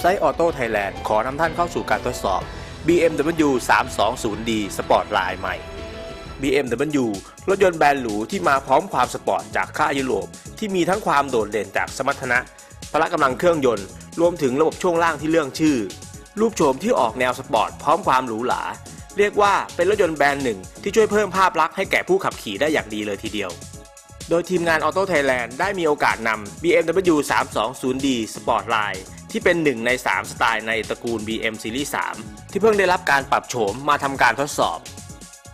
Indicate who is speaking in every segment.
Speaker 1: ไซต์ Auto Thailand ขอนำท่านเข้าสู่การทดสอบ BMW 320D Sportline ใหม่ BMW รถยนต์แบรนด์หรูที่มาพร้อมความสปอร์ตจากค่ายยุโรป ที่มีทั้งความโดดเด่นจากสมรรถนะ พละกำลังเครื่องยนต์ รวมถึงระบบช่วงล่างที่เรื่องชื่อ รูปโฉมที่ออกแนวสปอร์ตพร้อมความหรูหราเรียกว่าเป็นรถยนต์แบรนด์หนึ่งที่ช่วยเพิ่มภาพลักษณ์ให้แก่ผู้ขับขี่ได้อย่างดีเลยทีเดียว โดยทีมงาน Auto Thailand ได้มีโอกาสนำ BMW 320D Sportline ที่เป็นหนึ่งใน 3 สไตล์ในตระกูล BM Series 3 ที่เพิ่งได้รับการปรับโฉมมาทำการทดสอบ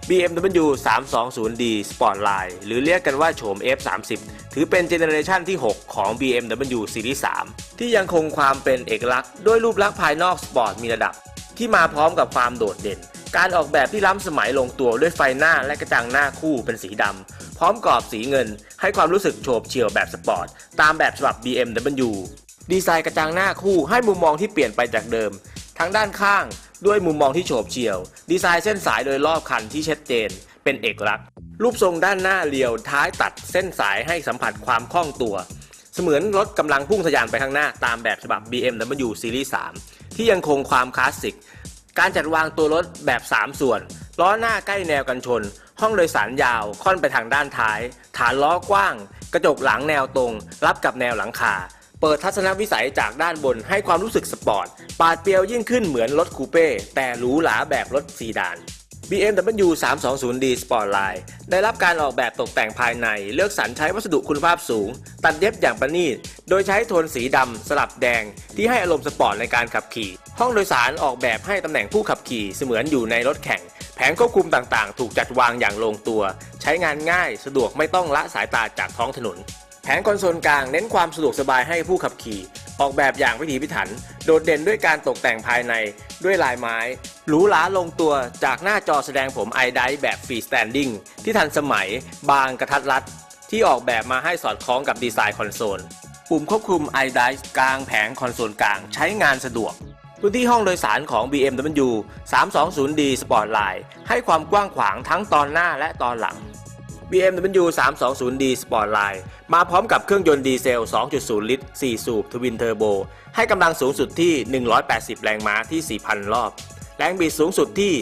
Speaker 1: BMW 320D Sportline หรือเรียกกันว่าโฉม F30 ถือเป็นเจเนอเรชันที่ 6 ของ BMW Series 3 ที่ยังคงความเป็นเอกลักษณ์ด้วยรูปลักษณ์ภายนอกสปอร์ตมีระดับ ที่มาพร้อมกับความโดดเด่น การออกแบบที่ล้ำสมัยลงตัวด้วยไฟหน้าและกระจังหน้าคู่เป็นสีดำ พร้อมกรอบสีเงิน ให้ความรู้สึกโฉบเฉี่ยวแบบสปอร์ต ตามแบบฉบับ BMW ดีไซน์กระจังหน้าคู่ให้มุมมองที่เปลี่ยนไปจากเดิม ทั้งด้านข้างด้วยมุมมองที่โฉบเฉี่ยว ดีไซน์เส้นสายโดยรอบคันที่ชัดเจน เป็นเอกลักษณ์ รูปทรงด้านหน้าเรียวท้ายตัดเส้นสายให้สัมผัสความคล่องตัว เสมือนรถกำลังพุ่งทะยานไปข้างหน้าตามแบบฉบับ BMW Series 3 ที่ยังคงความคลาสสิก การจัดวางตัวรถแบบ 3 ส่วน ล้อหน้าใกล้แนวกันชน ห้องโดยสารยาวค่อนไปทางด้านท้าย ฐานล้อกว้าง กระจกหลังแนวตรง รับกับแนวหลังคา เปิดทัศนวิสัยจากด้านบนให้ความรู้สึกสปอร์ต ปาดเปรียวยิ่งขึ้นเหมือนรถคูเป้แต่หรูหราแบบรถซีดาน BMW 320D Sportline ได้รับการออกแบบตกแต่งภายในเลือกสรรใช้วัสดุคุณภาพสูง ตัดเย็บอย่างประณีต โดยใช้โทนสีดำสลับแดง ที่ให้อารมณ์สปอร์ตในการขับขี่ ห้องโดยสารออกแบบให้ตำแหน่งผู้ขับขี่เสมือนอยู่ในรถแข่ง แผงควบคุมต่างๆ ถูกจัดวางอย่างลงตัว ใช้งานง่ายสะดวกไม่ต้องละสายตาจากท้องถนน แผงคอนโซลกลางเน้นความสะดวกสบายให้ผู้ขับขี่ ออกแบบอย่างพิถีพิถัน โดดเด่นด้วยการตกแต่งภายในด้วยลายไม้ หรูหราลงตัวจากหน้าจอแสดงผมไอไดแบบฟรีสแตนดิ้งที่ทันสมัยบางกระทัดรัด ที่ออกแบบมาให้สอดคล้องกับดีไซน์คอนโซล ปุ่มควบคุม i d i กลางแผงคอนโซลกลางใช้งานสะดวกพื้นที่ห้องโดยสารของ BMW 320D Sportline ให้ความกว้างขวางทั้งตอนหน้าและตอนหลัง BMW 320D Sportline มาพร้อมกับเครื่องยนต์ดีเซล 2.0 ลิตร 4 สูบทวินเทอร์โบ ให้กำลังสูงสุดที่ 180 แรงม้าที่ 4,000 รอบ แรงบิดสูงสุดที่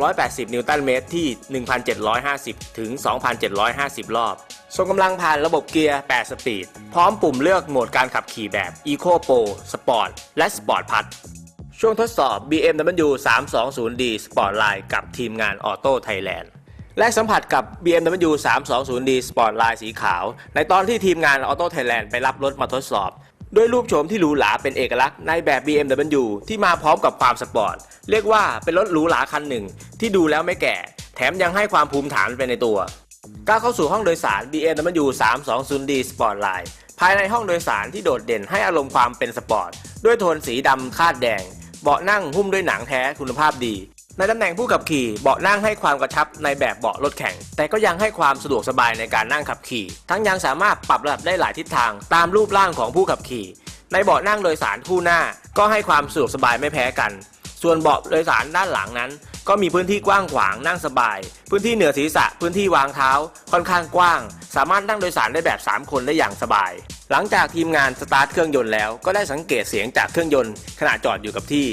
Speaker 1: 380 นิวตันเมตรที่ 1,750 ถึง 2,750 รอบส่งกำลังผ่านระบบเกียร์ 8 สปีด พร้อมปุ่มเลือกโหมดการขับขี่แบบ Eco Pro Sport และ Sport Plus ช่วงทดสอบ BMW 320D Sportline กับทีมงาน Auto Thailand และสัมผัสกับ BMW 320D Sportline สีขาว ในตอนที่ทีมงาน Auto Thailand ไปรับรถมาทดสอบด้วยรูปโฉมที่หรูหราเป็นเอกลักษณ์ในแบบ BMW ที่มาพร้อมกับความสปอร์ต เรียกว่าเป็นรถหรูหราคันหนึ่ง ที่ดูแล้วไม่แก่ แถมยังให้ความภูมิฐานไปในตัวก้าวเข้าสู่ห้องโดยสาร BMW 320D Sportline ภายในห้องโดยสารที่โดดเด่นให้อารมณ์ความเป็นสปอร์ต ด้วยโทนสีดำคาดแดง เบาะนั่งหุ้มด้วยหนังแท้คุณภาพดี ในตำแหน่งผู้ขับขี่เบาะนั่งให้ความกระชับในแบบเบาะรถแข่ง แต่ก็ยังให้ความสะดวกสบายในการนั่งขับขี่ ทั้งยังสามารถปรับระดับได้หลายทิศทาง ตามรูปร่างของผู้ขับขี่ ในเบาะนั่งโดยสารคู่หน้า ก็ให้ความสะดวกสบายไม่แพ้กัน ส่วนเบาะโดยสารด้านหลังนั้น ก็มีพื้นที่กว้างขวางนั่งสบาย พื้นที่เหนือศีรษะพื้นที่วางเท้า ค่อนข้างกว้าง สามารถนั่งโดยสารได้แบบ 3 คนได้อย่างสบาย หลังจากทีมงานสตาร์ทเครื่องยนต์แล้วก็ได้สังเกตเสียงจากเครื่องยนต์ขณะจอดอยู่กับที่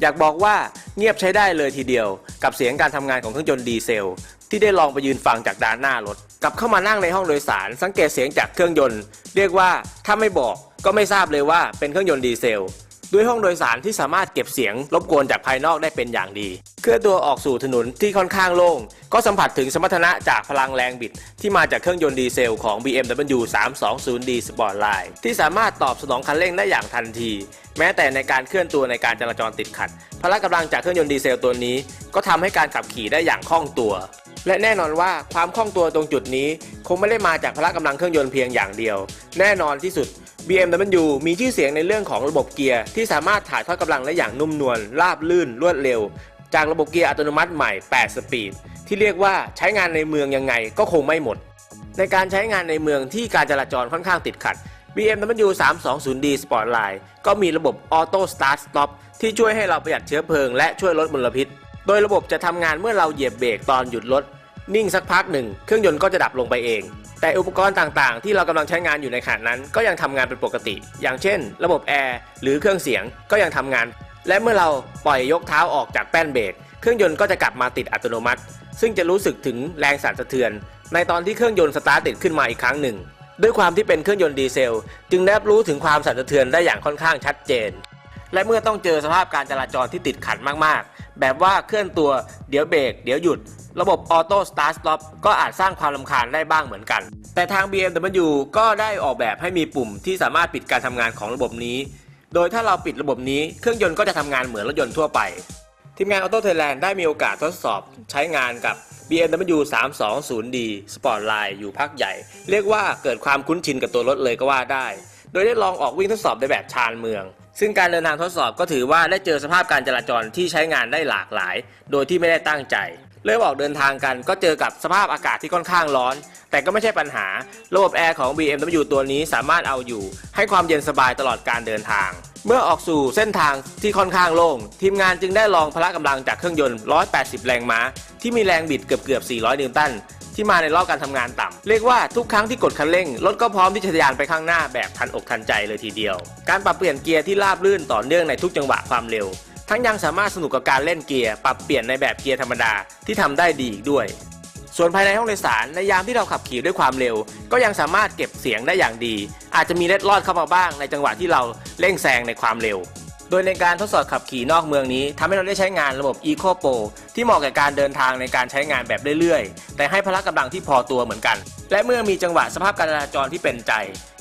Speaker 1: อยากบอกว่าเงียบใช้ได้เลยทีเดียว กับเสียงการทำงานของเครื่องยนต์ดีเซล ที่ได้ลองไปยืนฟังจากด้านหน้ารถกลับเข้ามานั่งในห้องโดยสาร สังเกตเสียงจากเครื่องยนต์ เรียกว่าถ้าไม่บอกก็ไม่ทราบเลยว่าเป็นเครื่องยนต์ดีเซล ด้วยห้องโดยสารที่สามารถเก็บเสียงรบกวนจากภายนอกได้เป็นอย่างดี เคลื่อนตัวออกสู่ถนนที่ค่อนข้างโล่ง ก็สัมผัสถึงสมรรถนะจากพลังแรงบิด ที่มาจากเครื่องยนต์ดีเซลของ BMW 320D Sportline ที่สามารถตอบสนองคันเร่งได้อย่างทันที แม้แต่ในการเคลื่อนตัวในการจราจรติดขัด พละกำลังจากเครื่องยนต์ดีเซลตัวนี้ ก็ทำให้การขับขี่ได้อย่างคล่องตัวและแน่นอนว่าความคล่องตัวตรงจุดนี้ คงไม่ได้มาจากพละกำลังเครื่องยนต์เพียงอย่างเดียว แน่นอนที่สุด BMW มีชื่อเสียงในเรื่องของระบบเกียร์ที่สามารถถ่ายทอดกำลังได้อย่างนุ่มนวลราบลื่นรวดเร็ว จากระบบเกียร์อัตโนมัติใหม่ 8 สปีด ที่เรียกว่าใช้งานในเมืองยังไงก็คงไม่หมด ในการใช้งานในเมืองที่การจราจรค่อนข้างติดขัด BMW 320D Sportline ก็มีระบบ Auto Start Stop ที่ช่วยให้เราประหยัดเชื้อเพลิงและช่วยลดมลพิษ โดยระบบจะทำงานเมื่อเราเหยียบเบรกตอนหยุดรถนิ่งสักพักหนึ่ง เครื่องยนต์ก็จะดับลงไปเอง แต่อุปกรณ์ต่างๆ ที่เรากำลังใช้งานอยู่ในขณะนั้น ก็ยังทำงานเป็นปกติ อย่างเช่น ระบบแอร์หรือเครื่องเสียงก็ยังทำงาน และเมื่อเราปล่อยยกเท้าออกจากแป้นเบรกเครื่องยนต์ก็จะกลับมาติดอัตโนมัติ ซึ่งจะรู้สึกถึงแรงสั่นสะเทือน ในตอนที่เครื่องยนต์สตาร์ทติดขึ้นมาอีกครั้งหนึ่ง ด้วยความที่เป็นเครื่องยนต์ดีเซล จึงได้รับรู้ถึงความสั่นสะเทือนได้อย่างค่อนข้างชัดเจน และเมื่อต้องเจอสภาพการจราจรที่ติดขัดมากๆ แบบว่าเคลื่อนตัวเดี๋ยวเบรกเดี๋ยวหยุด ระบบออโต้สตาร์ทสต็อปก็อาจสร้างความลำคาญได้บ้างเหมือนกัน แต่ทาง BMW ก็ได้ออกแบบให้มีปุ่มที่สามารถปิดการทำงานของระบบนี้ โดยถ้าเราปิดระบบนี้เครื่องยนต์ก็จะทำงานเหมือนรถยนต์ทั่วไปทีมงาน Auto Thailand ได้มีโอกาสทดสอบใช้งานกับ BMW 320D Sportline อยู่พักใหญ่ เรียกว่าเกิดความคุ้นชินกับตัวรถเลยก็ว่าได้ โดยได้ลองออกวิ่งทดสอบในแบบชานเมือง ซึ่งการเดินทางทดสอบก็ถือว่าได้เจอสภาพการจราจรที่ใช้งานได้หลากหลาย โดยที่ไม่ได้ตั้งใจ เริ่มออกเดินทางกันก็เจอกับสภาพอากาศที่ค่อนข้างร้อน แต่ก็ไม่ใช่ปัญหา ระบบแอร์ของ BMW ตัวนี้สามารถเอาอยู่ ให้ความเย็นสบายตลอดการเดินทาง เมื่อออกสู่เส้นทางที่ค่อนข้างโล่ง ทีมงานจึงได้ลองพละกำลังจากเครื่องยนต์ 180 แรงม้า ที่มีแรงบิดเกือบเกือบ 400 นิวตัน ที่มาในรอบการทำงานต่ำเรียกว่าทุกครั้งที่กดคันเร่งรถก็พร้อมที่จะทะยานไปข้างหน้าแบบทันอกทันใจเลยทีเดียว การปรับเปลี่ยนเกียร์ที่ราบรื่นต่อเนื่องในทุกจังหวะความเร็ว ทั้งยังสามารถสนุกกับการเล่นเกียร์ปรับเปลี่ยนในแบบเกียร์ธรรมดาที่ทำได้ดีอีกด้วยส่วนภายในห้องโดยสารในยามที่เราขับขี่ด้วยความเร็ว ก็ยังสามารถเก็บเสียงได้อย่างดี อาจจะมีเล็ดลอดเข้ามาบ้างในจังหวะที่เราเร่งแซงในความเร็ว ดยในการทดสอบขับขี่นอกเมืองนี้ทำให้เราได้ใช้งานระบบ Eco Pro ที่เหมาะกับการเดินทางในการใช้งานแบบเรื่อยๆ แต่ให้พละกำลังที่พอตัวเหมือนกัน และเมื่อมีจังหวะสภาพการจราจรที่เป็นใจ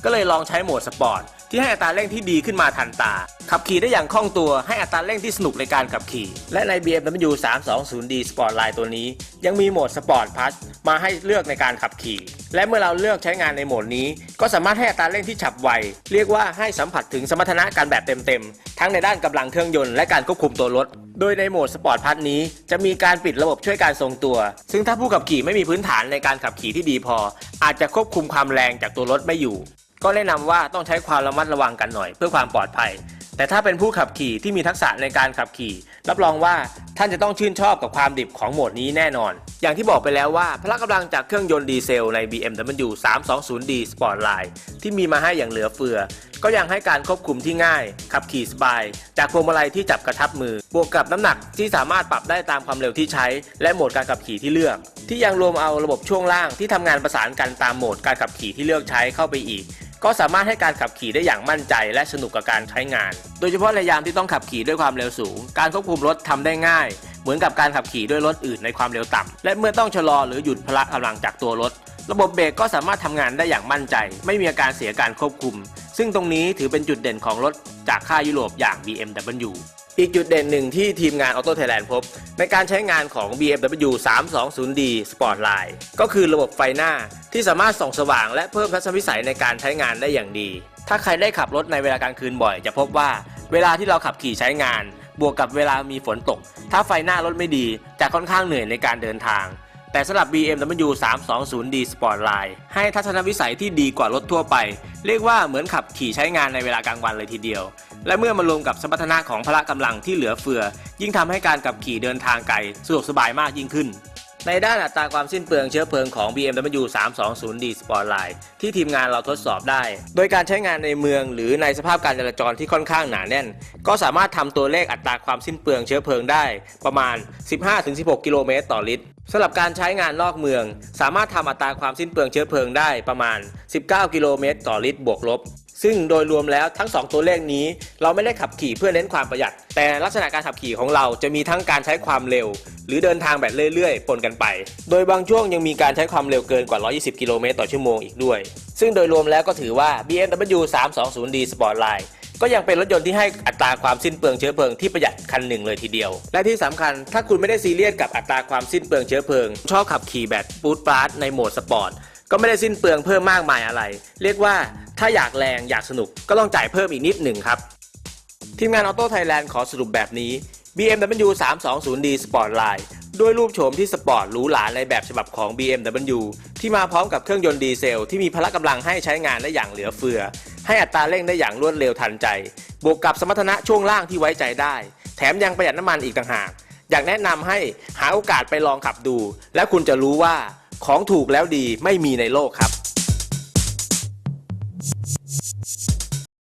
Speaker 1: ก็เลยลองใช้โหมดสปอร์ต ที่ให้อัตราเร่งที่ดีขึ้นมาทันตา ขับขี่ได้อย่างคล่องตัวให้อัตราเร่งที่สนุกในการขับขี่ และใน BMW 320D Sportline ตัวนี้ ยังมีโหมด Sport Plus มาให้เลือกในการขับขี่ และเมื่อเราเลือกใช้งานในโหมดนี้ ก็สามารถให้อัตราเร่งที่ฉับไว เรียกว่าให้สัมผัสถึงสมรรถนะการแบบเต็มๆ ทั้งในด้านกำลังเครื่องยนต์และการควบคุมตัวรถโดยในโหมด Sport Plus นี้จะมีการปิดระบบช่วยการทรงตัว ซึ่งถ้าผู้ขับขี่ไม่มีพื้นฐานในการขับขี่ที่ดีพอ อาจจะควบคุมความแรงจากตัวรถไม่อยู่ ก็แนะนำว่าต้องใช้ความระมัดระวังกันหน่อย เพื่อความปลอดภัย แต่ถ้าเป็นผู้ขับขี่ที่มีทักษะในการขับขี่ รับรองว่าท่านจะต้องชื่นชอบกับความดิบของโหมดนี้แน่นอน อย่างที่บอกไปแล้วว่าพละกำลังจากเครื่องยนต์ดีเซลใน BMW 320D Sportline ที่มีมาให้อย่างเหลือเฟือ ก็ยังให้การควบคุมที่ง่าย ขับขี่สบาย จากพวงมาลัยที่จับกระทับมือ บวกกับน้ำหนักที่สามารถปรับได้ตามความเร็วที่ใช้ และโหมดการขับขี่ที่เลือก ที่ยังรวมเอาระบบช่วงล่างที่ทำงานประสานกันตามโหมดการขับขี่ที่เลือกใช้เข้าไปอีก ก็สามารถให้การขับขี่ได้อย่างมั่นใจและสนุกกับการใช้งาน โดยเฉพาะในยามที่ต้องขับขี่ด้วยความเร็วสูง การควบคุมรถทำได้ง่าย เหมือนกับการขับขี่ด้วยรถอื่นในความเร็วต่ำและเมื่อต้องชะลอหรือหยุดพละกำลังจากตัวรถ ระบบเบรกก็สามารถทำงานได้อย่างมั่นใจ ไม่มีอาการเสียการควบคุม ซึ่งตรงนี้ถือเป็นจุดเด่นของรถจากค่ายยุโรปอย่าง BMW อีกจุดเด่นหนึ่งที่ทีมงาน Auto Thailand พบ ในการใช้งานของ BMW 320D Sportline ก็คือระบบไฟหน้าที่สามารถส่องสว่างและเพิ่มทัศนวิสัยในการใช้งานได้อย่างดี ถ้าใครได้ขับรถในเวลากลางคืนบ่อย จะพบว่าเวลาที่เราขับขี่ใช้งาน บวกกับเวลามีฝนตก ถ้าไฟหน้ารถไม่ดีจะค่อนข้างเหนื่อยในการเดินทาง แต่สำหรับ BMW 320D Sportline ให้ทัศนวิสัยที่ดีกว่ารถทั่วไป เรียกว่าเหมือนขับขี่ใช้งานในเวลากลางวันเลยทีเดียว และเมื่อมารวมกับสมรรถนะของพละกำลังที่เหลือเฟือ ยิ่งทำให้การขับขี่เดินทางไกลสะดวกสบายมากยิ่งขึ้น ในด้านอัตราความสิ้นเปลืองเชื้อเพลิงของ BMW 320D Sportline ที่ทีมงานเราทดสอบได้ โดยการใช้งานในเมืองหรือในสภาพการจราจรที่ค่อนข้างหนาแน่น ก็สามารถทำตัวเลขอัตราความสิ้นเปลืองเชื้อเพลิงได้ ประมาณ 15-16 กิโลเมตรต่อลิตรสำหรับการใช้งานนอกเมือง สามารถทำอัตราความสิ้นเปลืองเชื้อเพลิงได้ประมาณ 19 กิโลเมตรต่อลิตรบวกลบ ซึ่งโดยรวมแล้วทั้ง 2 ตัวเลขนี้ เราไม่ได้ขับขี่เพื่อเน้นความประหยัด แต่ลักษณะการขับขี่ของเราจะมีทั้งการใช้ความเร็ว หรือเดินทางแบบเรื่อยๆ ปนกันไป โดยบางช่วงยังมีการใช้ความเร็วเกินกว่า 120 กิโลเมตรต่อชั่วโมงอีกด้วย ซึ่งโดยรวมแล้วก็ถือว่า BMW 320D Sportline ก็ยังเป็นรถยนต์ที่ให้อัตราความสิ้นเปลืองเชื้อเพลิงที่ประหยัดคันหนึ่งเลยทีเดียว และที่สำคัญถ้าคุณไม่ได้ซีเรียสกับอัตราความสิ้นเปลืองเชื้อเพลิง ชอบขับขี่แบบปูดปาราดในโหมดสปอร์ต ก็ไม่ได้สิ้นเปลืองเพิ่มมากมายอะไร เรียกว่าถ้าอยากแรงอยากสนุกก็ต้องจ่ายเพิ่มอีกนิดหนึ่งครับ ทีมงาน Auto Thailand ขอสรุปแบบนี้ BMW 320D Sportline ด้วยรูปโฉมที่สปอร์ตหรูหราในแบบฉบับของ BMW ที่มาพร้อมกับเครื่องยนต์ดีเซล ที่มีพละกำลังให้ใช้งานได้อย่างเหลือเฟือ ให้อัตราเร่งได้อย่างรวดเร็วทันใจ บวกกับสมรรถนะช่วงล่างที่ไว้ใจได้ แถมยังประหยัดน้ำมันอีกต่างหาก อยากแนะนำให้หาโอกาสไปลองขับดู แล้วคุณจะรู้ว่า ของถูกแล้วดีไม่มีในโลกครับ